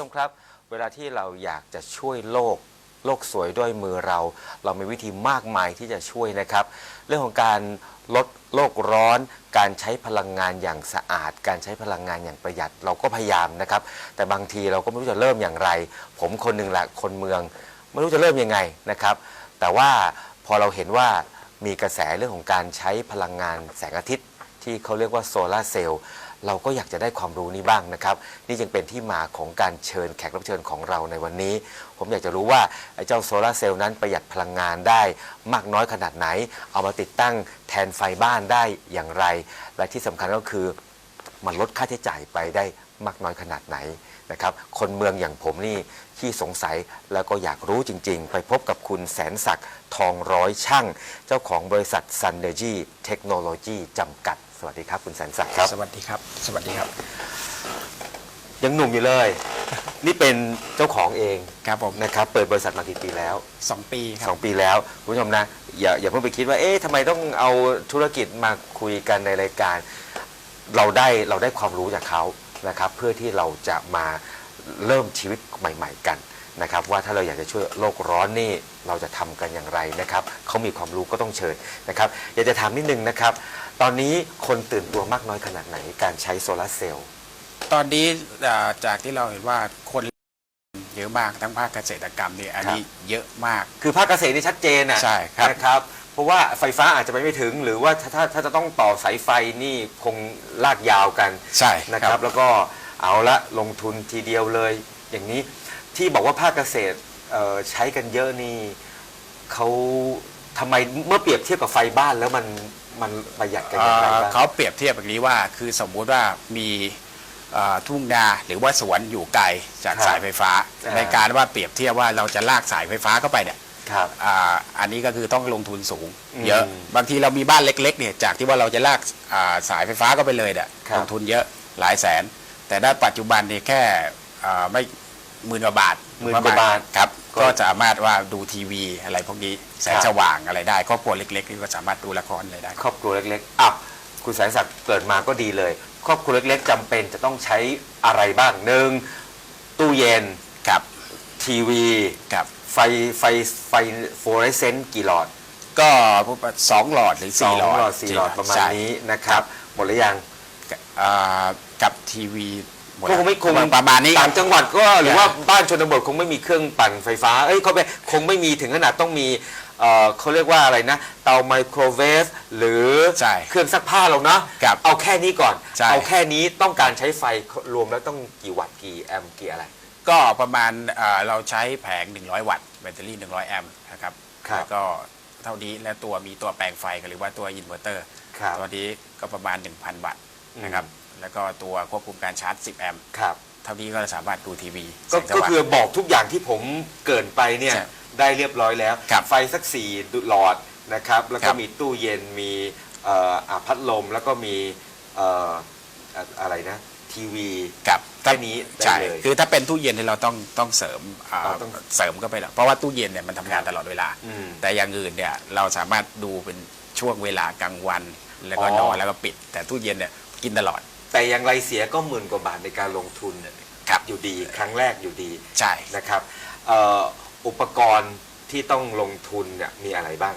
ชมครับ เวลาที่เราอยากจะช่วยโลก โลกสวยด้วยมือเรา เรามีวิธีมากมายที่จะช่วยนะครับ เรื่องของการลดโลกร้อน การใช้พลังงานอย่างสะอาด การใช้พลังงานอย่างประหยัดเราก็พยายามนะครับ แต่บางทีเราก็ไม่รู้จะเริ่มอย่างไร ผมคนหนึ่งแหละคนเมือง ไม่รู้จะเริ่มยังไงนะครับ แต่ว่าพอเราเห็นว่ามีกระแสเรื่องของการใช้พลังงานแสงอาทิตย์ ที่เขาเรียกว่าโซลาร์เซลล์ เราก็อยากจะได้ความรู้นี้บ้างนะครับ นี่จึงเป็นที่มาของการเชิญแขกรับเชิญของเราในวันนี้ ผมอยากจะรู้ว่าไอ้เจ้าโซลาร์เซลล์นั้นประหยัดพลังงานได้มากน้อยขนาดไหน เอามาติดตั้งแทนไฟบ้านได้อย่างไร และที่สำคัญก็คือมันลดค่าใช้จ่ายไปได้มากน้อยขนาดไหนนะครับ คนเมืองอย่างผมนี่ที่สงสัยแล้วก็อยากรู้จริง ๆ ไปพบกับคุณแสนศักดิ์ทองร้อยช่าง เจ้าของบริษัท Sun Energy Technology จำกัด สวัสดีครับคุณแสนศักดิ์ครับ สวัสดีครับ สวัสดีครับ ยังหนุ่มอยู่เลย นี่เป็นเจ้าของเองครับผมนะครับ เปิดบริษัทมากี่ปีแล้วสองปีคสรัอบงปีแล้วคุณผู้ชมนะอย่าอย่าเพิ่งไปคิดว่าเอ๊ะทำไมต้องเอาธุรกิจมาคุยกันในรายการ เราได้เราได้ความรู้จากเขานะครับ เพื่อที่เราจะมาเริ่มชีวิตใหม่ ๆ กันนะครับว่าถ้าเราอยากจะช่วยโลกร้อนนี่เราจะทำกันอย่างไรนะครับเขามีความรู้ก็ต้องเชิญนะครับ อยากจะถามนิดนึงนะครับ ตอนนี้คนตื่นตัวมากน้อยขนาดไหนการใช้โซลาร์เซลล์ ตอนนี้อ่าจากที่เราเห็นว่าคนเยอะมากทั้งภาคเกษตรกรรมเนี่ยอันนี้เยอะมาก คือภาคเกษตรนี่ชัดเจนอะใช่ครับ นะครับ เพราะว่าไฟฟ้าอาจจะไปไม่ถึง หรือว่าถ้าถ้าถ้าจะต้องต่อสายไฟนี่คงลากยาวกันใช่นะครับ แล้วก็เอาละลงทุนทีเดียวเลย อย่างนี้ที่บอกว่าภาคเกษตรเอ่อใช้กันเยอะนี่เขาทำไมเมื่อเปรียบเทียบกับไฟบ้านแล้วมัน มันประหยัดกันอย่างไรอ่าบ้าง เขาเปรียบเทียบแบบนี้ว่า คือสมมุติว่ามีอ่าทุ่งนาหรือว่าสวนอยู่ไกลจากสายไฟฟ้าในการว่าเปรียบเทียบว่าเราจะลากสายไฟฟ้าเข้าไปเนี่ยครับ อ่าอันนี้ก็คือต้องลงทุนสูงอืมเยอะบางทีเรามีบ้านเล็กๆเนี่ยจากที่ว่าเราจะลากอ่าสายไฟฟ้าเข้าไปเลยเนี่ยครับ ลงทุนเยอะหลายแสน แต่ด้านปัจจุบันเนี่ยแค่อ่าไม่หมื่นกว่าบาทหมื่นกว่าบาทครับ ก็ก็สามารถว่าดูทีวีอะไรพวกนี้แสงครับสว่างอะไรได้ครอบครัวเล็กๆนี่ก็สามารถดูละครอะไรได้ครอบครัวเล็กๆอะคุณแสนศักดิ์เกิดมาก็ดีเลย ครอบครัวเล็กๆจำเป็นจะต้องใช้อะไรบ้างหนึ่งตู้เย็นครับทีวีครับไฟไฟไฟฟลูออเรสเซนต์กี่หลอด ก็สองหลอดหรือสอสี่งหลอดหลอดสี่หลอดประมาณใช่นี้นะครับ หมดหรือยังอ่ากับทีวี หมดคงไม่คงประมาณนี้คต่ารับงจังหวัดก็หรือว่าใช่บ้านชนบทคงไม่มีเครื่องปั่นไฟฟ้า เอ้ยเขาไปคงไม่มีถึงขนาดต้องมีเอ่อเขาเรียกว่าอะไรนะ เตาไมโครเวฟหรือใช่เครื่องซักผ้าเรานะครับเอาแค่นี้ก่อน ใช่ เอาแค่นี้ต้องการใช้ไฟรวมแล้วต้องกี่วัตต์กี่แอมป์กี่อะไร ก็ประมาณเอ่อเราใช้แผง 100 วัตต์แบตเตอรี่ 100 แอมป์นะครับครับแล้วก็เท่านี้และตัวมีตัวแปลงไฟหรือว่าตัวอินเวอร์เตอร์ครับตัวนี้ก็ประมาณ 1,000 วัตต์นะครับ แล้วก็ตัวควบคุมการชาร์จ 10 แอมป์ครับ เท่านี้ก็สามารถดูทีวีก็แสงสก็ว่าง คือบอกทุกอย่างที่ผมเกรินไปเนี่ยใช่ได้เรียบร้อยแล้ว ครับไฟสักสี่หลอดนะครับ แล้วคก็รับมีตู้เย็นมีเอ่ออะพัดลมแล้วก็มีเอ่ออะอะไรนะ ทีวีกับแค่นี้ได้ใช่เลยคือถ้าเป็นตู้เย็นที่ยเราต้องต้องเสริมอ่าอ๋อต้องเสริมก็ไปแล้วเพราะว่าตู้เย็นเนี่ยมันทำงานตลอดเวลา อืมแต่อย่างอื่นเนี่ยเราสามารถดูเป็นช่วงเวลากลางวัน แล้วก็อ๋อ นอนแล้วก็ปิด แต่ตู้เย็นเนี่ยกินตลอด แต่อย่างไรเสียก็หมื่นกว่าบาทในการลงทุนเนี่ยครับอยู่ดีครั้งแรกอยู่ดีใช่นะครับเอ่ออุปกรณ์ที่ต้องลงทุนเนี่ยมีอะไรบ้าง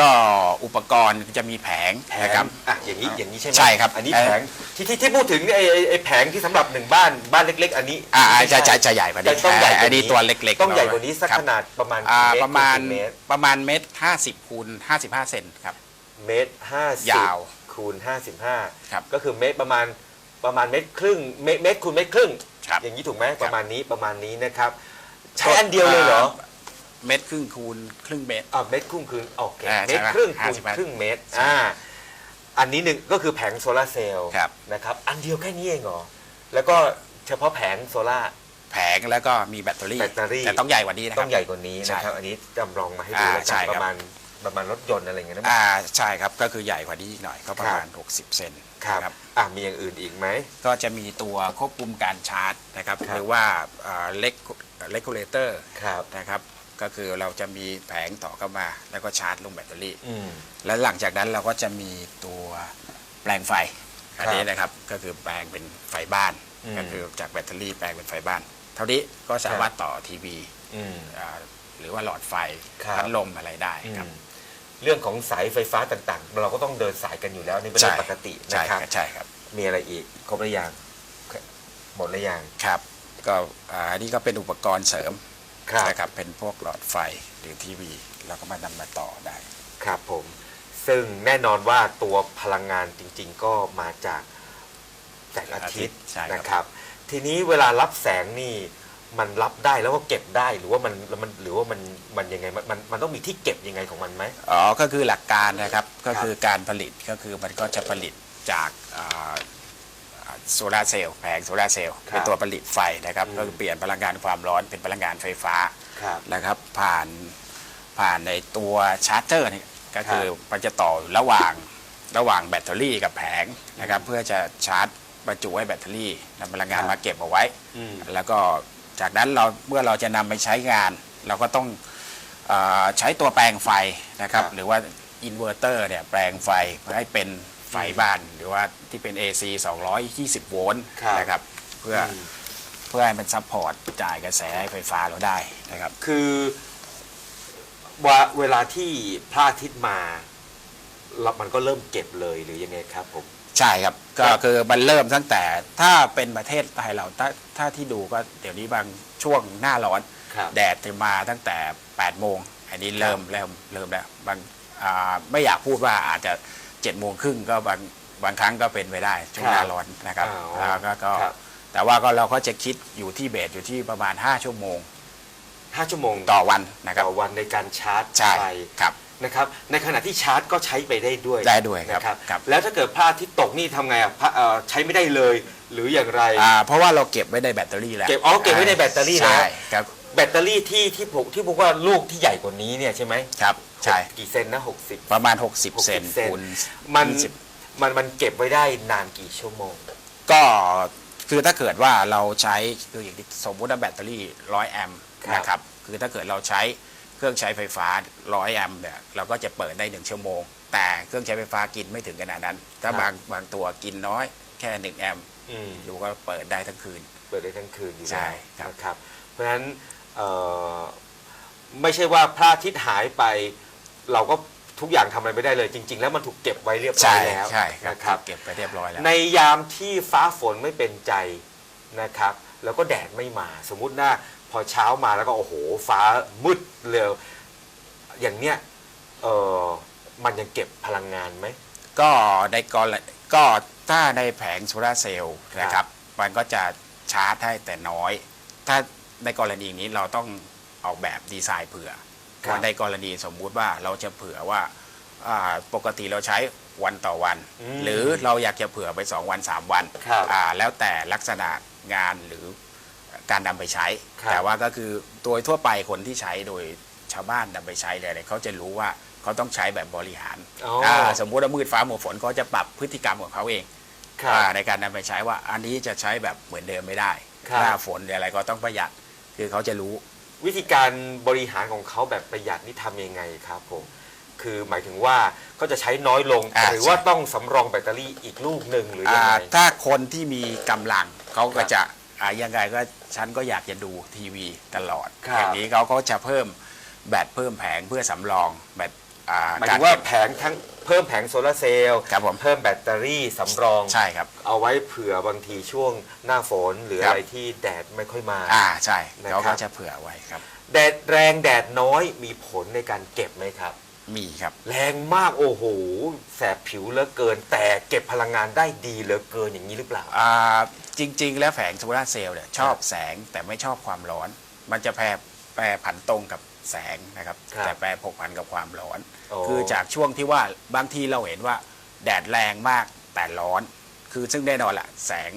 ก็อุปกรณ์จะมีแผงแผนะงครับ อะอย่างนี้อย่างนี้ใช่ไหมใช่ครับอันนี้เอ่อ แผงที่ที่ที่พูดถึงไอ้ไอ้ไอ้แผงที่สำหรับหนึ่งบ้านบ้านเล็ก ๆ อันนี้อ่าไม่จะใช่จะจะใหญ่กว่านี้ต้องใหญ่กว่าอันนี้นี้ตัวเล็กๆต้องใหญ่กว่านี้สักครับขนาดประมาณอ่ากี่เมตประมาณคูณกี่เมตรประมาณเมตรห้าสิบคูณห้าสิบห้าเซนครับ เมตรห้าสิบยาว คูณห้าสิบห้าครับก็คือเมตรประมาณประมาณเมตรครึ่งเมตรเมตรคูณเมตรครึ่ง ครับ อย่างนี้ถูกไหมครับประมาณนี้ประมาณนี้นะครับ ใช้อันเดียวเลยเหรอเมตรครึ่งคูณครึ่งเมตรอ่าเมตรครึ่งคือโอเคอ่าเมตรใช่ไหมครึ่งคูณ55ครึ่งเมตรใช่อ่าอันนี้หนึ่งก็คือแผงโซลาร์เซลล์ครับ นะครับอันเดียวแค่นี้เองเหรอแล้วก็เฉพาะแผงโซลาร์ แผงแล้วก็มีแบตเตอรี่ แบตเตอรี่ แต่ต้องใหญ่กว่านี้นะคต้รัอบ งใหญ่กว่านี้ใช่นะครับ อันนี้จำลองมาให้ดูอ่าแล้วใช่กันครับ ประมาณ ประมาณรถยนต์อะไรอย่างเงี้ยนะ อ่าใช่ครับก็คือใหญ่กว่านี้อีกหน่อยก็ประมาณ 60 เซนครับ นะครับอะมีอย่างอื่นอีกไหม ก็จะมีตัวควบคุมการชาร์จนะครับครับ หรือว่าเล็กเลกูเลเตอร์ครับ นะครับก็คือเราจะมีแผงต่อเข้ามา แล้วก็ชาร์จลงแบตเตอรี่ อืม แล้วหลังจากนั้นเราก็จะมีตัวแปลงไฟครับอันนี้นะครับก็คือแปลงเป็นไฟบ้าน อืมก็คือจากแบตเตอรี่แปลงเป็นไฟบ้าน เท่านี้ก็สามารถต่อทีวีอืม อ่าหรือว่าหลอดไฟครับพัดลมอะไรได้ครับ อืม เรื่องของสายไฟฟ้าต่างๆ เราก็ต้องเดินสายกันอยู่แล้วนี่เป็นเรื่องปกติใช่นะครับ ใช่ครับ มีอะไรอีกครบหรือยังหมดหรือยังครับ ก็อ่าอันนี้ก็เป็นอุปกรณ์เสริมครับนะครับ เป็นพวกหลอดไฟหรือทีวี เราก็มานำมาต่อได้ ครับผม ซึ่งแน่นอนว่าตัวพลังงานจริง ๆ ก็มาจากแสงอาทิตย์ใช่ครับ นะครับ ทีนี้เวลารับแสงนี่ มันรับได้แล้วก็เก็บได้หรือว่ามันมันหรือว่ามันมันยังไงมันมันมันต้องมีที่เก็บยังไงของมันไหม อ๋อ ก็คือหลักการนะครับ ก็คือการผลิตก็คือมันก็จะผลิตจากโซลาร์เซลล์แผงโซลาร์เซลล์ครับเป็นตัวผลิตไฟนะครับอืมก็คือเปลี่ยนพลังงานความร้อนเป็นพลังงานไฟฟ้าครับนะครับ ผ่านผ่านในตัวชาร์จเจอร์นี่ก็คือครับมันจะต่อระหว่างระหว่างแบตเตอรี่กับแผงนะครับ เพื่อจะชาร์จบรรจุให้แบตเตอรี่นำพลังงานครับมาเก็บเอาไว้อืมแล้วก็ จากนั้นเราเมื่อเราจะนำไปใช้งาน เราก็ต้องเออใช้ตัวแปลงไฟนะครับครับ หรือว่าอินเวอร์เตอร์เนี่ยแปลงไฟให้เป็นไฟบ้าน หรือว่าที่เป็น AC 220 โวลต์ครับนะครับเพื่ออมเพื่อให้มันซัพพอร์ตจ่ายกระแสไฟฟ้าเราได้นะครับ คือว่าเวลาที่พระอาทิตย์มาเรามันก็เริ่มเก็บเลยหรือยังไงครับผม ใช่ครับ ก็ครับ คือมันเริ่มตั้งแต่ถ้าเป็นประเทศไทยเราถ้าถ้าที่ดูก็เดี๋ยวนี้บางช่วงหน้าร้อน ครับ แดดจะมาตั้งแต่ 8 โมง อันนี้เริ่มเริ่มเริ่มแล้วบางอ่าไม่อยากพูดว่าอาจจะ 7 โมงครึ่งก็บางบางครั้งก็เป็นไปได้ช่วงหน้าร้อนนะครับอ๋อแล้วก็ก็ครับ แต่ว่าก็เราก็จะคิดอยู่ที่เบสอยู่ที่ประมาณ 5 ชั่วโมงห้าชั่วโมงต่อวันนะครับ ต่อวันในการชาร์จใช่ไฟ ครับ นะครับในขณะที่ชาร์จก็ใช้ไปได้ด้วยได้ด้วยครับนะครับ ครับ แล้วถ้าเกิดพระอาทิตย์ตกนี่ทำไงอะพระเอ่อใช้ไม่ได้เลยหรืออย่างไร อ่าเพราะว่าเราเก็บไว้ในแบตเตอรี่แล้วเก็บอ๋อเก็บไว้ในแบตเตอรี่แล้ว ใช่ครับแบตเตอรี่ที่ที่ผมที่บอกว่าลูกที่ใหญ่กว่านี้เนี่ยใช่ไหมครับใช่กี่เซนนะหกสิบประมาณ 60 เซนเซน คูณมัน20มันมันเก็บไว้ได้นานกี่ชั่วโมง ก็คือถ้าเกิดว่าเราใช้คืออย่างที่สมมุติว่าแบตเตอรี่ร้อยแอมป์ครับ นะครับคือถ้าเกิดเราใช้ เครื่องใช้ไฟฟ้าร้อยแอมป์เนี่ยเราก็จะเปิดได้หนึ่งชั่วโมง แต่เครื่องใช้ไฟฟ้ากินไม่ถึงขนาดนั้น ถ้าบางบางตัวกินน้อยแค่หนึ่งแอมป์อืมดูก็เปิดได้ทั้งคืน เปิดได้ทั้งคืนอยู่ใช่แล้วครับ นะครับ เพราะฉะนั้นเอ่อไม่ใช่ว่าพระอาทิตย์หายไป เราก็ทุกอย่างทำอะไรไม่ได้เลย จริง ๆ แล้วมันถูกเก็บไว้เรียบร้อใช่ยแล้วใช่ครับนะครับ เก็บไปเรียบร้อยแล้ว ในยามที่ฟ้าฝนไม่เป็นใจนะครับ แล้วก็แดดไม่มา สมมุติว่า พอเช้ามาแล้วก็โอ้โหฟ้ามืดเร็ว อย่างเนี้ยเออมันยังเก็บพลังงานไหม ก็ในกรณีก็ถ้าในแผงโซลาร์เซลล์นะครับ มันก็จะชาร์จให้แต่น้อย ถ้าในกรณีนี้เราต้องออกแบบดีไซน์เผื่อครับ ว่าในกรณีสมมุติว่าเราจะเผื่อว่าอ่าปกติเราใช้วันต่อวันอืมหรือเราอยากจะเผื่อไป 2 วัน 3 วันครับ อ่าแล้วแต่ลักษณะงานหรือ การนำไปใช้ ครับ แต่ว่าก็คือโดยทั่วไปคนที่ใช้โดยชาวบ้านนำไปใช้เลยเนี่ยเขาจะรู้ว่าเขาต้องใช้แบบบริหารอ๋ออ่าสมมุติว่ามืดฟ้ามัวฝนเขาจะปรับพฤติกรรมของเขาเองครับอ่าในการนำไปใช้ว่าอันนี้จะใช้แบบเหมือนเดิมไม่ได้ครับ หน้าฝนหรืออะไรก็ต้องประหยัดคือเขาจะรู้ วิธีการบริหารของเขาแบบประหยัดนี่ทำยังไงครับผมคือหมายถึงว่าเขาจะใช้น้อยลง อ่าหรือว่าใช่ ต้องสำรองแบตเตอรี่อีกลูกหนึ่งหรือยังอ่าไง ถ้าคนที่มีกำลังเขาคก็รับจะ อ่ายังไงก็ฉันก็อยากจะดูทีวีตลอดครับ อย่างนี้เขาก็จะเพิ่มแบตเพิ่มแผงเพื่อสำรองแบตอ่าหมายกาถึรงว่าเก็บ แผงทั้งเพิ่มแผงโซลาร์เซลล์ครับผม เพิ่มแบตเตอรี่สำรอง ใช่ครับ เอาไว้เผื่อบางทีช่วงหน้าฝนหรือครับ อะไรที่แดดไม่ค่อยมา อ่าใช่นะครับ เขาก็จะเผื่อไว้ครับ แดดแรงแดดน้อยมีผลในการเก็บไหมครับ มีครับ แรงมากโอ้โหแสบผิวเหลือเกิน แต่เก็บพลังงานได้ดีเหลือเกินอย่างนี้หรือเปล่า อ่า จริง ๆ แล้วแผงโซลาร์เซลล์เนี่ยชอบแสงแต่ไม่ชอบความร้อน มันจะแปรแปรผันตรงกับแสงนะครับ ครับแต่แปรผกผันกับความร้อน โอ้ คือจากช่วงที่ว่าบางทีเราเห็นว่า แดดแรงมากแต่ร้อน คือซึ่งแน่นอนแหละแสง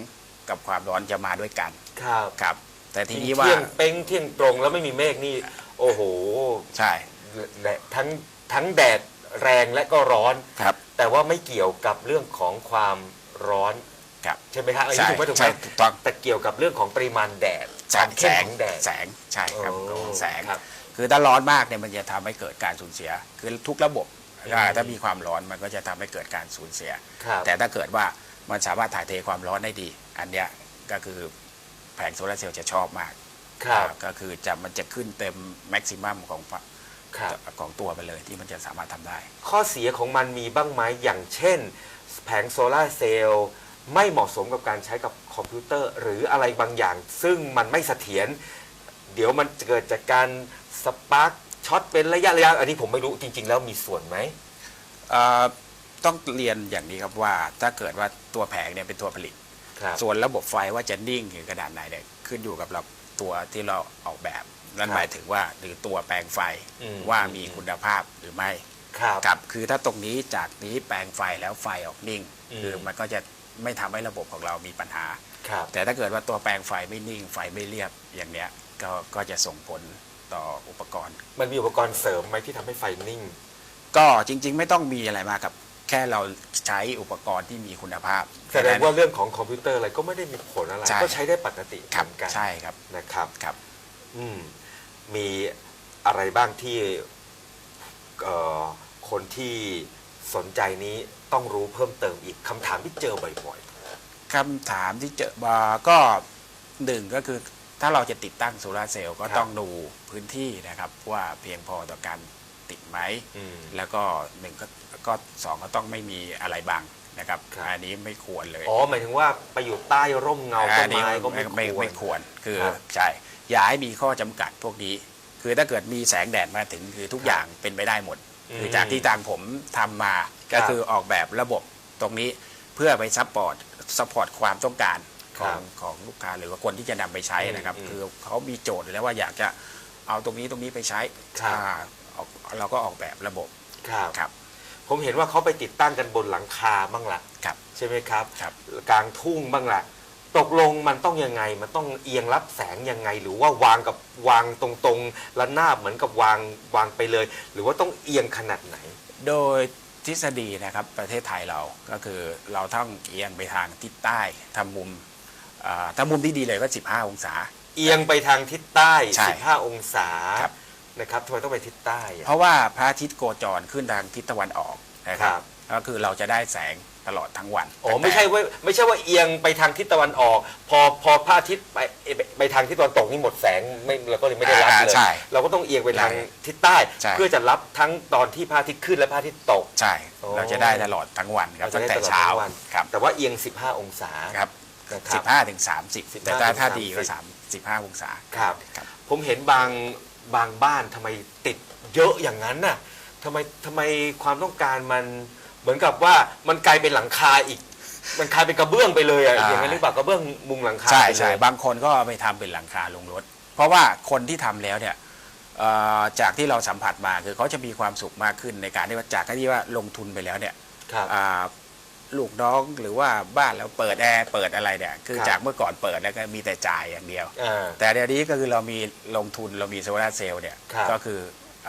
กับความร้อนจะมาด้วยกันครับครับ แต่ทีนี้ว่าเที่ยงเป้งเที่ยงตรงแล้วไม่มีเมฆนี่ โอ้โหใช่แดดทั้งทั้งแดดแรงและก็ร้อน ครับ แต่ว่าไม่เกี่ยวกับเรื่องของความร้อน ครับใช่ไหมฮะอันนี้ใช่ถูกไหมถูกไหมใช่ถูกต้อง แต่เกี่ยวกับเรื่องของปริมาณแดดแสความงเข้แสมงของแดด แสงใช่ครับโอ้แสง ครับคือถ้าร้อนมากเนี่ยมันจะทำให้เกิดการสูญเสีย คือทุกระบบอ่าถ้ามีความร้อนมันก็จะทำให้เกิดการสูญเสีย ครับแต่ถ้าเกิดว่ามันสามารถถ่ายเทความร้อนได้ดี อันเนี้ยก็คือแผงโซลาร์เซลล์จะชอบมากครับอ่าก็คือจะมันจะขึ้นเต็มแม็กซิมัมของครับ ของตัวไปเลยที่มันจะสามารถทำได้ ข้อเสียของมันมีบ้างไหมอย่างเช่น แผงโซลาร์เซลล์ ไม่เหมาะสมกับการใช้กับคอมพิวเตอร์ หรืออะไรบางอย่าง ซึ่งมันไม่เสถียรเดี๋ยวมันเกิดจากการสปาร์กช็อตเป็นระยะระยะอันนี้ผมไม่รู้จริง ๆ แล้วมีส่วนไหมเอ่อต้องเรียนอย่างนี้ครับว่าถ้าเกิดว่าตัวแผงเนี่ยเป็นตัวผลิต ครับส่วนระบบไฟว่าจะนิ่งหรือขนาดไหนเนี่ยขึ้นอยู่กับเราตัวที่เราออกแบบ นั่นครับหมายถึงว่าหรือตัวแปลงไฟอืมว่ามีคุณภาพหรือไม่ครับกับคือถ้าตรงนี้จากนี้แปลงไฟแล้วไฟออกนิ่ง อืม คือมันก็จะ ไม่ทำให้ระบบของเรามีปัญหาครับแต่ถ้าเกิดว่าตัวแปลงไฟไม่นิ่งไฟไม่เรียบอย่างเนี้ยก็ก็จะส่งผลต่ออุปกรณ์ มันมีอุปกรณ์เสริมไหมที่ทำให้ไฟนิ่ง ก็จริง ๆ ไม่ต้องมีอะไรมากครับแค่เราใช้อุปกรณ์ที่มีคุณภาพแสดงว่าเรื่องของคอมพิวเตอร์อะไรก็ไม่ได้มีผลอะไรใช่ก็ใช้ได้ปกติครับเหมือนกันใช่ครับนะครับครับ อืมมีอะไรบ้างที่เอ่อคนที่สนใจนี้ ต้องรู้เพิ่มเติมอีกคำถามที่เจอบ่อยคำถามที่เจอมาก็หนึ่งก็คือถ้าเราจะติดตั้งโซลาร์เซลล์ก็ครับต้องดูพื้นที่นะครับ ว่าเพียงพอต่อการติดไหม ๆอืม แล้วก็หนึ่งก็ก็สองก็ต้องไม่มีอะไรบังนะครับครับ อันนี้ไม่ควรเลยอ๋อหมายถึงว่าไปอยู่ใต้ร่มเงาต้นนี้ไม้ก็ไม่ไม่ควร ไม่ควรคือครับใช่อย่าให้มีข้อจำกัดพวกนี้ คือถ้าเกิดมีแสงแดดมาถึงคือทุกอย่างเป็นไปได้หมดอืม คือจากที่ทางผมทำมาครัก็บคือออกแบบระบบตรงนี้เพื่อไปซัพพอร์ตซัพพอร์ตความต้องการขครัอบงของลูกค้าหรือว่าคนที่จะนำไปใช้นะครับอืมคือเขามีโจทย์อยู่แล้วว่าอยากจะเอาตรงนี้ตรงนี้ไปใช้ครับอ่าออกเราก็ออกแบบระบบครับครับ ผมเห็นว่าเขาไปติดตั้งกันบนหลังคาบ้างละครับใช่ไหมครับครับ กลางทุ่งบ้างละ ตกลงมันต้องยังไง มันต้องเอียงรับแสงยังไง หรือว่าวางกับวางตรงๆระนาบเหมือนกับวางวางไปเลย หรือว่าต้องเอียงขนาดไหน โดยทฤษฎีนะครับประเทศไทยเราก็คือเราต้องเอียงไปทางทิศใต้ทำมุมอ่าถ้ามุมที่ดีเลยก็ 15 องศา เอียงไปทางทิศใต้ ใช่15 องศาครับ นะครับทำไมต้องไปทิศใต้อะ เพราะว่าพระอาทิตย์โกจรขึ้นทางทิศตะวันออกนะคครัรับ บก็คือเราจะได้แสง ตลอดทั้งวันอ๋อไม่ใช่ว่าไม่ใช่ว่าเอียงไปทางทิศตะวันออก พอพอพระอาทิตย์ไปไปไปทางทิศตะวันตกนี่หมดแสงไม่เราก็เลยไม่ได้รับอ่าเลยใช่เราก็ต้องเอียงไปทางใช่ทิศใต้ ใช่ เพื่อจะรับทั้งตอนที่พระอาทิตย์ขึ้นและพระอาทิตย์ตก ใช่โอ้ เราจะได้ตลอดทั้งวันครับเราจะตั้งได้แต่ตลอดเช้าทั้งวันครับแต่ว่าเอียง 15 องศา ครับนะครับสิบห้าถึงสามสิบ15แต่ถ้าถ้าถึงดีก็30สามสิบห้าองศา ครับ ครับ ผมเห็นบางบางบ้านทำไมติดเยอะอย่างนั้นน่ะทำไมทำไมความต้องการมัน เหมือนกับว่ามันกลายเป็นหลังคาอีก มันกลายเป็นกระเบื้องไปเลยอะอ่า อย่างนั้นหรือเปล่ากระเบื้องมุงหลังคาใช่ไปเลยใช่บางคนก็เอาไปทำเป็นหลังคาลงรถ เพราะว่าคนที่ทำแล้วเนี่ยเอ่อจากที่เราสัมผัสมาคือเขาจะมีความสุขมากขึ้นในการที่ว่าจากที่ว่าลงทุนไปแล้วเนี่ยครับ อ่าลูกน้องหรือว่าบ้านเราเปิดแอร์เปิดอะไรเนี่ยคือครับ จากเมื่อก่อนเปิดแล้วก็มีแต่จ่ายอย่างเดียว อ่า แต่เดี๋ยวนี้ก็คือเรามีลงทุนเรามีโซลาร์เซลล์เนี่ยครับ ก็คือ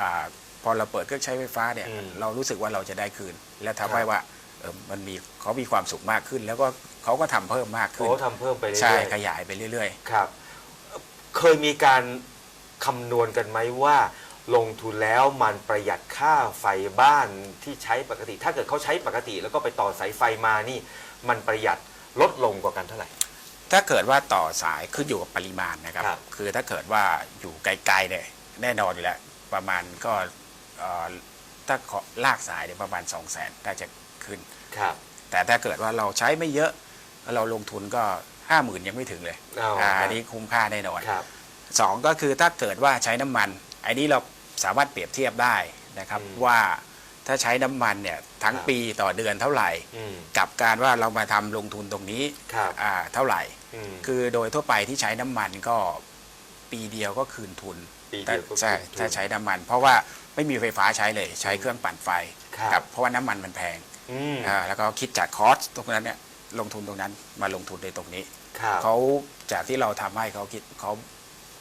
อาพ อเราเปิดเครื่องใช้ไฟฟ้าเนี่ยอืมเรารู้สึกว่าเราจะได้คืน และทำคให้รับว่าเออมันมีเขามีความสุขมากขึ้น แล้วก็เขาก็ทำเพิ่มมากขึ้นโอ้ทำเพิ่มไปเรื่ใช่อยขยายไปเรื่อย ๆ ครับ เคยมีการคำนวณกันไหมว่า ลงทุนแล้วมันประหยัดค่าไฟบ้านที่ใช้ปกติ ถ้าเกิดเขาใช้ปกติ แล้วก็ไปต่อสายไฟมานี่ มันประหยัดลดลงกว่ากันเท่าไหร่ๆถ้าเกิดว่าต่อสายขึ้นอยู่กับปริมาณนะครับครับ คือถ้าเกิดว่าอยู่ไกลๆเนี่ยแน่นอนอยู่แล้วประมาณก็เอ่อ ถ้าขอลากสายเนี่ยประมาณ 2 0 0 0 0นน่าจะขึ้น ครับ แต่ถ้าเกิดว่าเราใช้ไม่เยอะ เราลงทุนก็ห้าหมื่นยังไม่ถึงเลยเอาอ่าครับ อันนี้คุ้มค่าแน่นอนครับ สองก็คือถ้าเกิดว่าใช้น้ำมันอันนี้เราสามารถเปรียบเทียบได้นะครับ อืมว่าถ้าใช้น้ำมันเนี่ยทั้งครับ ปีต่อเดือนเท่าไหร่ อืมกับการว่าเรามาทำลงทุนตรงนี้ครับอ่าเท่าไหร่ อืม คือโดยทั่วไปที่ใช้น้ำมันก็ปีเดียวก็คืนทุนปีเดียวก็ใช่คืนทุนถ้าใช้น้ำมัน เพราะว่า ไม่มีไฟฟ้าใช้เลยใช้เครื่องปั่นไฟครับกับเพราะว่าน้ำมันมันแพงอืมอ่าแล้วก็คิดจากคอสตรงนั้นเนี่ยลงทุนตรงนั้นมาลงทุนในตรงนี้ ครับเขาจากที่เราทำให้เขาคิดเขา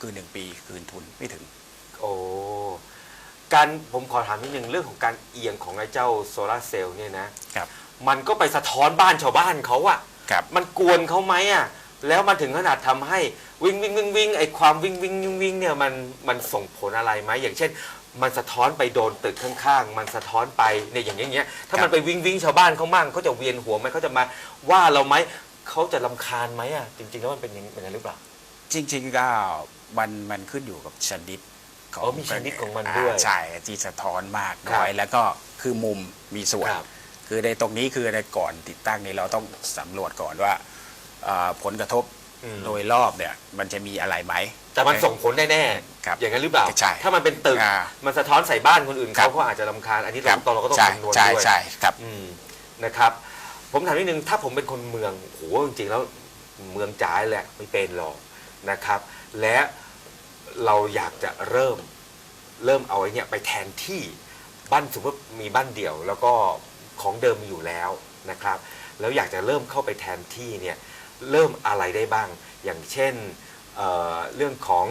คือหนึ่งปีคืนทุนไม่ถึง โอ้การผมขอถามนิดนึงเรื่องของการเอียงของไอ้เจ้าโซลาร์เซลล์เนี่ยนะครับ มันก็ไปสะท้อนบ้านชาวบ้านเขาอะครับ มันกวนเขาไหมอะแล้วมันถึงขนาดทำให้วิ่งวิ่งวิ่งวิ่งไอ้ความวิ่งวิ่งวิ่งวิ่งเนี่ยมันมันส่งผลอะไรไหมอย่างเช่น มันสะท้อนไปโดนตึกข้างๆ มันสะท้อนไปเนี่ยอย่างเงี้ยถ้ามันไปวิ่งวิ่งชาวบ้านเขามั่งเขาจะเวียนหัวไหมเขาจะมาว่าเราไหมเขาจะลำคาญไหมอะจริง ๆ แล้วมันเป็นอย่างอย่างนั้นหรือเปล่า จริงๆก็มันมันขึ้นอยู่กับชนิดของอ๋อมีชนิดของมันด้วยาใช่ที่สะท้อนมากครับน้อยแล้วก็คือมุมมีส่วน ครับ คือในตรงนี้คือในก่อนติดตั้งนี้เราต้องสำรวจก่อนว่าเอ่อผลกระทบอืม โดยรอบเนี่ยมันจะมีอะไรไหม แต่มันส่งผลแน่ครับๆอย่างนั้นหรือเปล่า ใช่ถ้ามันเป็นตึก อ่ามันสะท้อนใส่บ้านคนอื่นครัเขาบ ก็อาจจะรำคาญ อันนี้คเรารับตอนเราก็ต้องใช่คำนวณใช่ด้วยใช่ครับ อืมนะครับ ผมถามนิดนึง ถ้าผมเป็นคนเมืองโหจริงๆแล้วเมืองจ๋าแหละไม่เป็นหรอกนะครับ และเราอยากจะเริ่มเริ่มเอาไอ้เนี่ยไปแทนที่บ้านสมมติมีบ้านเดี่ยว แล้วก็ของเดิมมีอยู่แล้วนะครับ แล้วอยากจะเริ่มเข้าไปแทนที่เนี่ย เริ่มอะไรได้บ้าง อย่างเช่น เอ่อเรื่องของ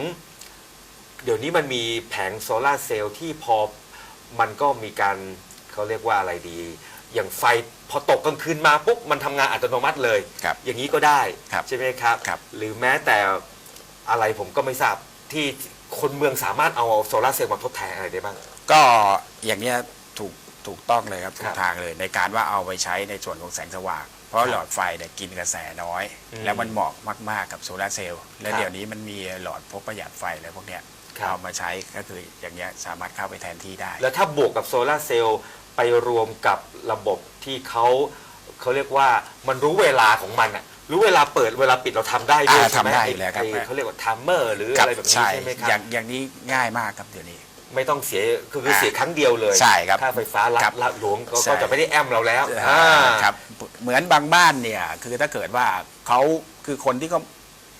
เดี๋ยวนี้มันมีแผงโซลาร์เซลล์ที่พอมันก็มีการเขาเรียกว่าอะไรดี อย่างไฟพอตกกลางคืนมาปุ๊บมันทำงานอัตโนมัติเลย ครับอย่างนี้ก็ได้ครับใช่ไหมครับ ครับ หรือแม้แต่อะไรผมก็ไม่ทราบที่คนเมืองสามารถเอาโซลาร์เซลล์มาทดแทนอะไรได้บ้าง ก็อย่างเนี้ยถูกถูกต้องเลยครับคถูรักบ ทางเลยในการว่าเอาไปใช้ในส่วนของแสงสว่างเพ ราะหลอดไฟเนี่ยกินกระแสน้อย อืมแล้วมันเหมาะมาก ๆ กับโซลาร์เซลล์และครับเดี๋ยวนี้มันมีหลอดพกประหยัดไฟอะไรพวกเนี้ยครับ เอามาใช้ก็คืออย่างเงี้ยสามารถเข้าไปแทนที่ได้ แล้วถ้าบวกกับโซลาร์เซลล์ไปรวมกับระบบที่เขาเขาเรียกว่ามันรู้เวลาของมันอะรู้เวลาเปิดเวลาปิดเราทำได้ด้วยอ่าใช่ไหมทำได้อยู่แล้วครับไอ้เขาเรียกว่าทัมเมอร์หรือคอะไรแบบนี้ใช่ไหมคอรัย่าบงอย่างนี้ง่ายมากครับเดี๋ยวนี้ ไม่ต้องเสียคือคืออ่าเสียครั้งเดียวเลยใช่ครับค่าไฟฟ้ารัครัดบรัดหลวงก็ใช่ ก็จะไม่ได้แอมเราแล้วอ่าอ่าครับ เหมือนบางบ้านเนี่ย คือถ้าเกิดว่าเขาคือคนที่เขา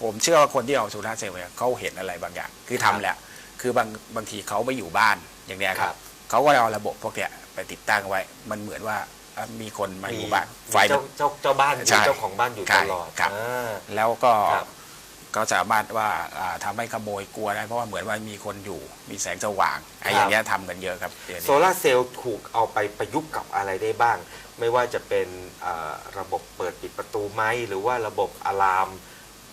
ผมเชื่อว่าคนที่เอาโซลาร์เซลล์เนี่ยเขาเห็นอะไรบางอย่าง คือทำแหละ คือบางบางทีเขาไม่อยู่บ้านอย่างเนี้ยคครัรับบเขาก็เอาระบบพวกเนี้ยไปติดตั้งไว้ มันเหมือนว่าอะมีคนมาอยู่บ้านไฟมีเจ้าเจ้าเจ้าบ้านใช่มีเจ้าของบ้านอยู่ใช่ตลอดครับ อ่า แล้วก็ครับ ก็สามารถว่าอ่าทำให้ขโมยกลัวได้เพราะว่าเหมือนว่ามีคนอยู่มีแสงสว่างไอ้อย่างเงี้ยทำกันเยอะครับเดี๋ยวโซนี้ลาร์เซลล์ถูกเอาไปประยุกต์กับอะไรได้บ้าง ไม่ว่าจะเป็นอ่าระบบเปิดปิดประตูไหมหรือว่าระบบอะลาม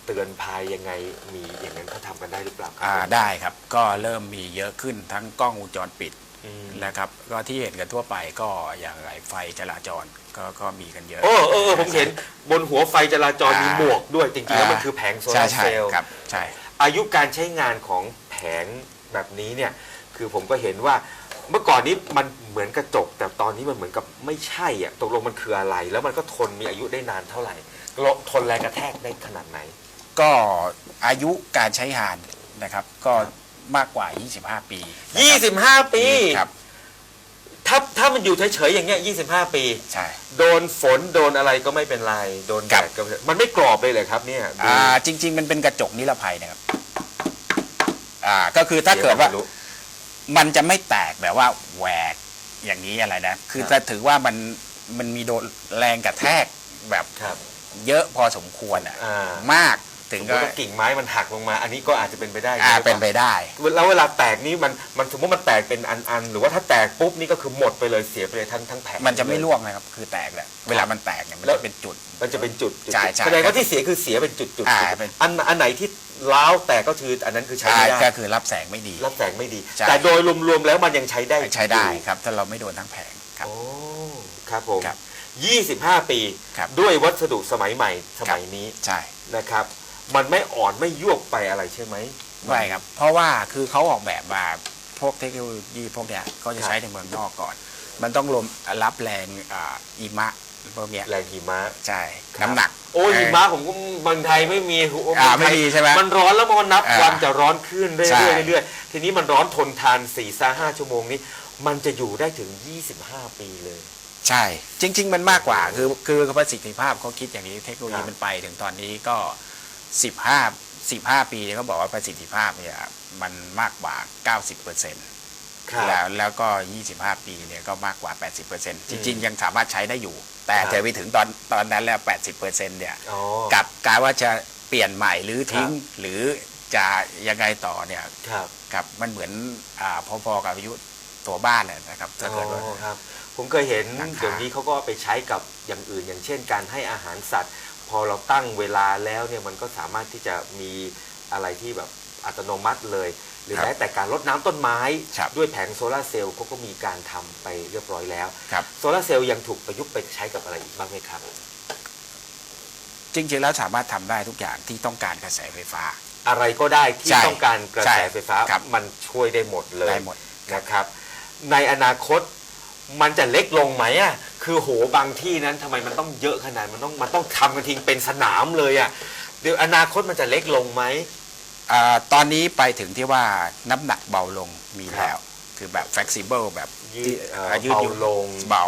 เตือนภัยยังไงมีอย่างนั้นเขาทำกันได้หรือเปล่าครัอ่าได้ครับก็เริ่มมีเยอะขึ้นทั้งกล้องวงจรปิดอืมนะครับ ก็ที่เห็นกันทั่วไปก็อย่างไรไฟจราจรก็ก็มีกันเยอะ โอ้เออเออผมเห็นบนหัวไฟจราจรอ่ามีมีหมวกด้วยจริงๆแล้วมันอ่าคือแผงโซใช่ลาร์ใช่เซลล์ครับใช่อายุการใช้งานของแผงแบบนี้เนี่ยคือผมก็เห็นว่า เมื่อก่อนนี้มันเหมือนกระจก แต่ตอนนี้มันเหมือนกับไม่ใช่อะตกลงมันคืออะไร แล้วมันก็ทนมีอายุได้นานเท่าไหร่ทนแรงกระแทกได้ขนาดไหน ก็อายุการใช้งานนะครับ ก็มากกว่า 25 ปีนะครับ25 ปี ครับ ถ้าถ้ามันอยู่เฉยๆอย่างเงี้ย25 ปี ใช่ โดนฝนโดนอะไรก็ไม่เป็นไร โดนแดครัดบก็ไม่เป็นมันไม่กรอบเลยเลยครับเนี่ยดูอ่าจริง ๆ มันเป็นกระจกนิรภัยนะครับ อ่า ก็คือถ้าเกิดว่าสียงไม่รู้ มันจะไม่แตกแบบว่าแหวกอย่างนี้อะไรนะ คือครับจะถือว่ามันมันมีโดนแรงกระแทกแบบครับเยอะพอสมควรอะอ่ามาก ถึถึงงก็ก็กิ่งไม้มันหักลงมา อันนี้ก็อาจจะเป็นไปได้อ่าใช่หมเป็นไปได้ แล้วเวลาแตกนี่มันมันสมมติมันแตกเป็นอันๆหรือว่าถ้าแตกปุ๊บนี่ก็คือหมดไปเลยเสียไปเลยทั้งทั้งแผงมันจะไม่ร่วงนะครับคือแตกแหละเวลามันแตกเนี่ยมันแล้วจะเป็นจุด มันจะเป็นจุดจุดใช่ใช่แสดงว่าที่เสียคือเสียเป็นจุดจุดอ่าจุดเป็นอันอันไหนที่ล้าวแตกก็คืออันนั้นคือใช้ใช่ไม่ได้ก็คือรับแสงไม่ดี รับแสงไม่ดีใช่แต่โดยรวมๆแล้วมันยังใช้ได้ใช้ได้อยู่ครับ ถ้าเราไม่โดนทั้งแผงครับโอ้ครับผมครับ25 ปีครับด้วยวัสดุสมัยใหม่สมัยนี้ใช่นะครับ มันไม่อ่อนไม่ยวบไปอะไรใช่ไหมไม่ครับ เพราะว่าคือเขาออกแบบมาพวกเทคโนโลยีพวกเนี้ยเขาจะครับใช้ในเมืองนอกก่อน มันต้องรวมรับแรงอ่าอิมะพวกเนี้ยแรงหิมะ ใช่ครับ น้ำหนักโอ้ยเหิมะผมก็เมืองไทยไม่มีโอ่าเองทยไม่มีใช่ไหมมันร้อนแล้วมันนับอ่าวันจะร้อนขึ้นเรื่ใช่อยๆเรื่อยๆทีนี้มันร้อนทนทาน4ี่ซาห้าชั่วโมงนี้ มันจะอยู่ได้ถึง 25 ปีเลย ใช่ จริง ๆ มันมากกว่า คือคือประสิทธิภาพเขาคิดอย่างนี้เทคโนโลครัยีบมันไปถึงตอนนี้ก็ 15 15ปีเนี่ยเขาบอกว่าประสิทธิภาพเนี่ยมันมากกว่า90เปอร์เซ็นต์ครับแล้วแล้วก็25ปีเนี่ยก็มากกว่า80เปอร์เซ็นต์จริง ๆ ยังสามารถใช้ได้อยู่ แต่ครับจะไปถึงตอนตอนนั้นแล้ว80เปอร์เซ็นต์เนี่ยอ๋อกับการว่าจะเปลี่ยนใหม่หรือทิ้งครับหรือจะยังไงต่อเนี่ยครับกับมันเหมือนอ่าพอๆกับอายุตัวบ้านเลยนะครับถ้าเกิดว่าอ๋อครับผมเคยเห็นหลังคาเดี๋ยวนี้เขาก็ไปใช้กับอย่างอื่น อย่างเช่น การให้อาหารสัตว์พ อเราตั้งเวลาแล้วเนี่ยมันก็สามารถที่จะมีอะไรที่แบบอัตโนมัติเลย หรือครับแม้แต่การรดน้ำต้นไม้ ครับ ด้วยแผงโซลาร์เซลล์เขาก็มีการทำไปเรียบร้อยแล้ว ครับ โซลาร์เซลล์ยังถูกประยุกต์ไปใช้กับอะไรอีกบ้างไหมครับ จริงๆแล้วสามารถทำได้ทุกอย่างที่ต้องการกระแสไฟฟ้า อะไรก็ได้ที่ใช่ต้องการกระแสใช่ไฟฟ้าครับ มันช่วยได้หมดเลยได้หมด นะครับ ในอนาคตมันจะเล็กลงไหมอะ คือโหบางที่นั้นทำไมมันต้องเยอะขนาดมันต้องมันต้องทำกันทิ้งเป็นสนามเลยอะเดี๋ยวอนาคตมันจะเล็กลงไหม อ่าตอนนี้ไปถึงที่ว่าน้ำหนักเบาลงมีครับแล้ว คือแบบ flexible แบบยืดที่เอ่ออ่ายืดเบาหยุ่นลงเบา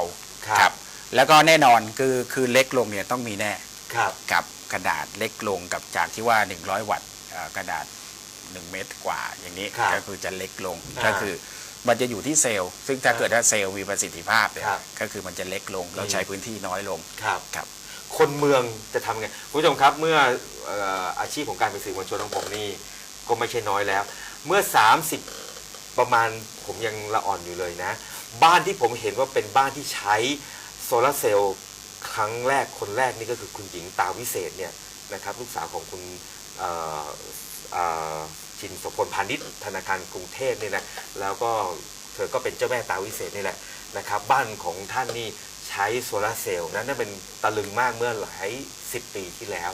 ครับ แล้วก็แน่นอนคือคือเล็กลงเนี่ยต้องมีแน่ครับ กับกระดาษเล็กลงกับจากที่ว่า 100 วัตต์อ่ากระดาษ 1 เมตรกว่าอย่างนี้ครับก็คือจะเล็กลงอ่า ก็คือ มันจะอยู่ที่เซลล์ซึ่งถ้าอ่าเกิดว่าเซลล์มีประสิทธิภาพเนี่ยครับ ก็คือมันจะเล็กลงเราใช้พื้นที่น้อยลงครับ ครับ คนเมืองจะทำไงคุณผู้ชมครับเมื่อเอ่ออาชีพของการเป็นสื่อมวลชนของผมนี่ก็ไม่ใช่น้อยแล้ว เมื่อ 30 ประมาณผมยังละอ่อนอยู่เลยนะ บ้านที่ผมเห็นว่าเป็นบ้านที่ใช้โซลาร์เซลล์ครั้งแรกคนแรกนี่ก็คือคุณหญิงตาวิเศษเนี่ยนะครับลูกสาวของคุณเอ่อเอ่อ ชินโสพลพาณิชย์ธนาคารกรุงเทพนี่แหละแล้วก็เธอก็เป็นเจ้าแม่ตาวิเศษนี่แหละนะครับ บ้านของท่านนี่ใช้โซลาร์เซลล์นะนั่นเป็นตะลึงมากเมื่อหลายสิบปีที่แล้ว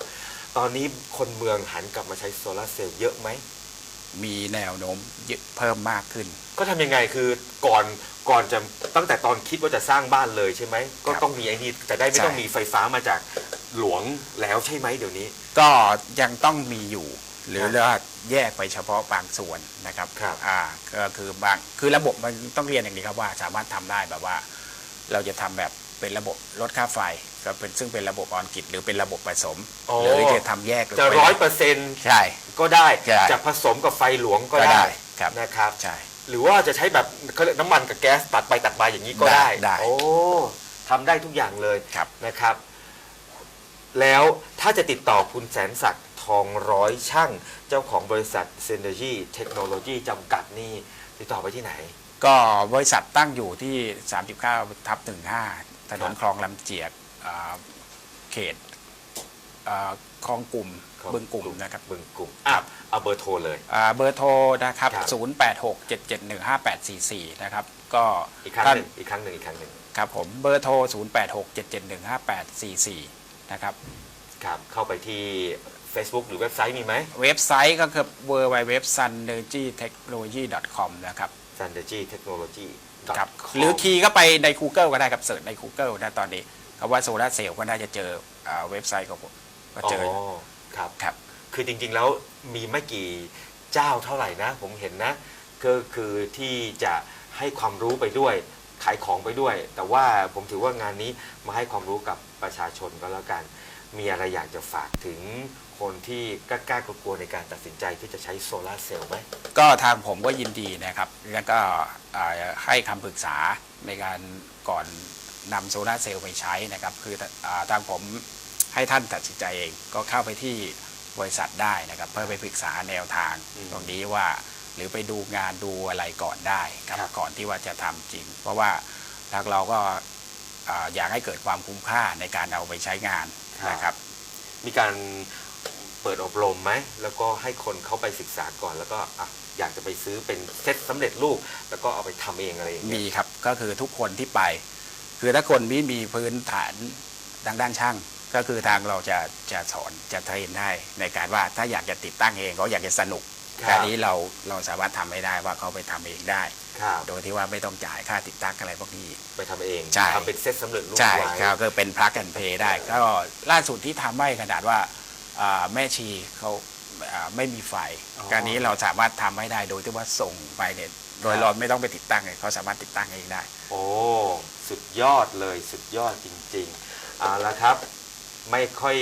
ตอนนี้คนเมืองหันกลับมาใช้โซลาร์เซลล์เยอะไหม มีแนวโน้มเยอะเพิ่มมากขึ้น ก็ทำยังไงคือก่อนก่อนจะตั้งแต่ตอนคิดว่าจะสร้างบ้านเลยใช่ไหม ก็ครับต้องมีไอ้นี่แต่ได้ไม่ใช่ต้องมีไฟฟ้ามาจากหลวงแล้วใช่ไหมเดี๋ยวนี้ ก็ยังต้องมีอยู่ หรือครับว่าแยกไปเฉพาะบางส่วนนะครับครับอ่าก็คือบางคือระบบมันต้องเรียนอย่างนี้ครับว่าสามารถทำได้แบบว่า เราจะทำแบบเป็นระบบลดค่าไฟก็เป็นซึ่งเป็นระบบออนกิตหรือเป็นระบบผสมอ๋อหรือจะทำแยกจะไปร้อยเปอร์เซ็นต์ใช่ก็ได้ใช่จะผสมกับไฟหลวงก็ก็ได้ได้ครับนะครับใช่หรือว่าจะใช้แบบเขาเรียกน้ำมันกับแก๊สตัดไปตัดมาอย่างนี้ก็ได้ได้ได้โอ้ทำได้ทุกอย่างเลยครับนะครับ แล้วถ้าจะติดต่อคุณแสนศักดิ์ท องร้อยช่างเจ้าของบริษัท Synergy Technology จำกัดนี่ติดต่อไปที่ไหน ก็บริษัทตั้งอยู่ที่ 39ทับ15 ถนนครับคลองลำเจียกอ่าเขตอ่าคลองกลุ่มบึงกลุ่มนะครับบึงกลุ่มอะเอาเบอร์โทรเลยอ่าเบอร์โทรนะครับครับ0867715844 นะครับ ก็อีกครั้งท่าหนนึ่งอีกครั้งหนึ่งอีกครั้งหนึ่งครับผมเบอร์โทร 0867715844 นะครับ ครับเข้าไปที่ Facebook หรือเว็บไซต์มีไหม เว็บไซต์ก็คือ www.synergytechnology.com นะครับ Synergy Technology ครับหรือคีย์ก็ไปใน Google ก็ได้ครับเสิร์ชใน Google นะตอนนี้คำว่าโซลาเซลล์ก็น่าจะเจออ่าเว็บไซต์ของผมก็เจออ๋อครับครับ คือจริงๆแล้วมีไม่กี่เจ้าเท่าไหร่นะ ผมเห็นนะ ก็คือที่จะให้ความรู้ไปด้วยขายของไปด้วย แต่ว่าผมถือว่างานนี้มาให้ความรู้กับประชาชนก็แล้วกัน มีอะไรอยากจะฝากถึงคนที่กล้าๆกลัวๆในการตัดสินใจที่จะใช้โซลาร์เซลล์ไหมก็ทางผมก็ยินดีนะครับ แล้วก็อ่าให้คำปรึกษาในการก่อนนำโซลาร์เซลล์ไปใช้นะครับ คืออาทางผมให้ท่านตัดสินใจเองก็เข้าไปที่บริษัทได้นะครับ เพื่อไปปรึกษาแนวทางอืมตรงนี้ว่า หรือไปดูงานดูอะไรก่อนได้ครับครับก่อนที่ว่าจะทำจริง เพราะว่าทางเราก็ อ่าอยากให้เกิดความคุ้มค่าในการเอาไปใช้งานนะครับ มีการเปิดอบรมไหม แล้วก็ให้คนเข้าไปศึกษาก่อน แล้วก็อะอยากจะไปซื้อเป็นเซ็ตสำเร็จรูป แล้วก็เอาไปทำเองอะไรอย่างเงี้ยมีครับ ก็คือทุกคนที่ไป คือถ้าคนที่มีพื้นฐานทางด้านช่าง ก็คือทางเราจะจะสอนจะเทรนให้ในการว่าถ้าอยากจะติดตั้งเองเขาอยากจะสนุก ครับแต่นี้เราเราสามารถทำไม่ได้ว่าเขาไปทำเองได้ ครับโดยที่ว่าไม่ต้องจ่ายค่าติดตั้งอะไรพวกนี้ ไปทำเองใช่ ทำเป็นเซ็ตสำเร็จรูปใช่ไว้ ครับก็เป็น plug and play ได้ ก็ล่าสุดที่ทำให้ขนาดว่าอ่าแม่ชีเขาอ่าไม่มีไฟอ๋อการนี้เราสามารถทำให้ได้โดยที่ว่าส่งไปเนี่ยโดยครับ เราไม่ต้องไปติดตั้งเลยเขาสามารถติดตั้งเองได้ โอ้ สุดยอดเลย สุดยอดจริงๆเอาละครับ ไม่ค่อย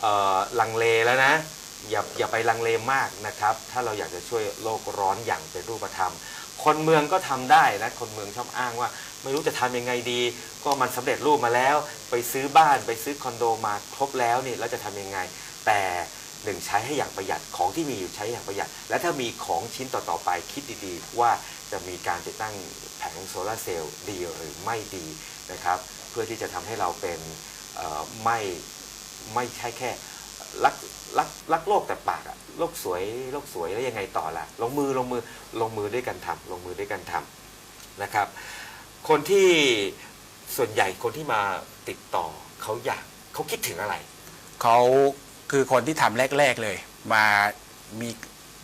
เอ่อลังเลแล้วนะ อย่าอย่าไปลังเลมากนะครับ ถ้าเราอยากจะช่วยโลกร้อนอย่างเป็นรูปธรรม คนเมืองก็ทำได้นะคนเมืองชอบอ้างว่า ไม่รู้จะทำยังไงดี ก็มันสำเร็จรูปมาแล้ว ไปซื้อบ้านไปซื้อคอนโดมาครบแล้วนี่แล้วจะทำยังไง แต่หนึ่งใช้ให้อย่างประหยัดของที่มีอยู่ใช้อย่างประหยัด และถ้ามีของชิ้นต่อๆไปคิดดีๆ ว่าจะมีการติดตั้งแผงโซลาร์เซลล์ดีหรือไม่ดีนะครับ เพื่อที่จะทำให้เราเป็นเอ่อไม่ไม่ใช่แค่รัก รักรักโลกแต่ปากอะโลกสวยโลกสวยแล้วยังไงต่อล่ะ ลงมือลงมือลงมือด้วยกันทำลงมือด้วยกันทำนะครับ คนที่ส่วนใหญ่คนที่มาติดต่อเขาอยากเขาคิดถึงอะไร เขาคือคนที่ทำแรก ๆเลย มามี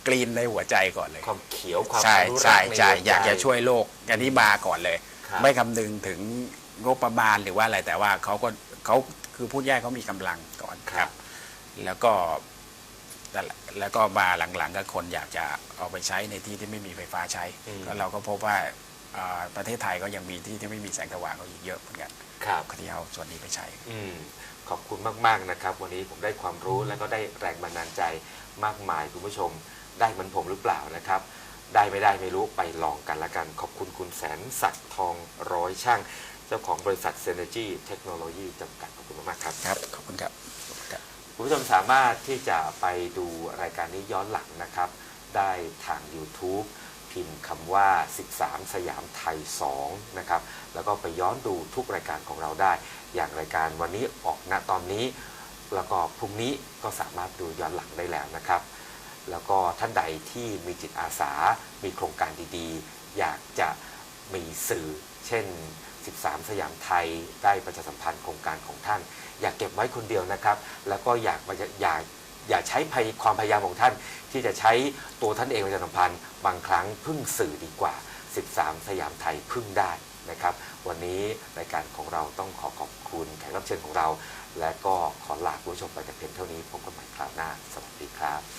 กรีนในหัวใจก่อนเลย ความเขียวความใช่อนุรัใช่กษ์ในใช่หัวใจอยากจะช่วยโลกอันนี้มาก่อนเลยครับไม่คำนึงถึงงบประมาณหรือว่าอะไรแต่ว่าเขาก็เขาคือพูดแย่เขามีกำลังก่อนครับ แล้วก็นั่นแหละแล้วก็มาหลังๆก็คนอยากจะเอาไปใช้ในที่ที่ไม่มีไฟฟ้าใช้อืมก็เราก็พบว่าอ่าประเทศไทยก็ยังมีที่ที่ไม่มีแสงสว่างก็อีกเยอะเหมือนกันครับที่เอาส่วนนี้ไปใช้อืมขอบคุณมากๆนะครับ วันนี้ผมได้ความรู้และก็ได้แรงบันดาลใจมากมายคุณผู้ชม ได้เหมือนผมหรือเปล่านะครับ ได้ไม่ได้ไม่รู้ไปลองกันละกัน ขอบคุณคุณแสนศักดิ์ทองร้อยช่าง เจ้าของบริษัท Synergy Technology จำกัดขอบคุณมากๆครับครับ ขอบคุณครับขอบ คุณผู้ชมสามารถที่จะไปดูรายการนี้ย้อนหลังนะครับ ได้ทาง YouTube พิมพ์คำว่า 13 สยามไทย 2 นะครับ แล้วก็ไปย้อนดูทุกรายการของเราได้ อย่างรายการวันนี้ออกณตอนนี้ แล้วก็พรุ่งนี้ก็สามารถดูย้อนหลังได้แล้วนะครับ แล้วก็ท่านใดที่มีจิตอาสา มีโครงการดีๆ อยากจะมีสื่อ เช่น 13สยามไทยได้ประชาสัมพันธ์โครงการของท่าน อย่าเก็บไว้คนเดียวนะครับ แล้วก็อยากมาอย่าอย่าใช้พยความพยายามของท่าน ที่จะใช้ตัวท่านเองประชาสัมพันธ์บางครั้งพึ่งสื่อดีกว่า 13 สยามไทยพึ่งได้นะครับ วันนี้รายการของเราต้องขอขอบคุณแขกรับเชิญของเรา และก็ขอลาคุณผู้ชมไปแต่เพียงเท่านี้พบกันใหม่คราวหน้า สวัสดีครับ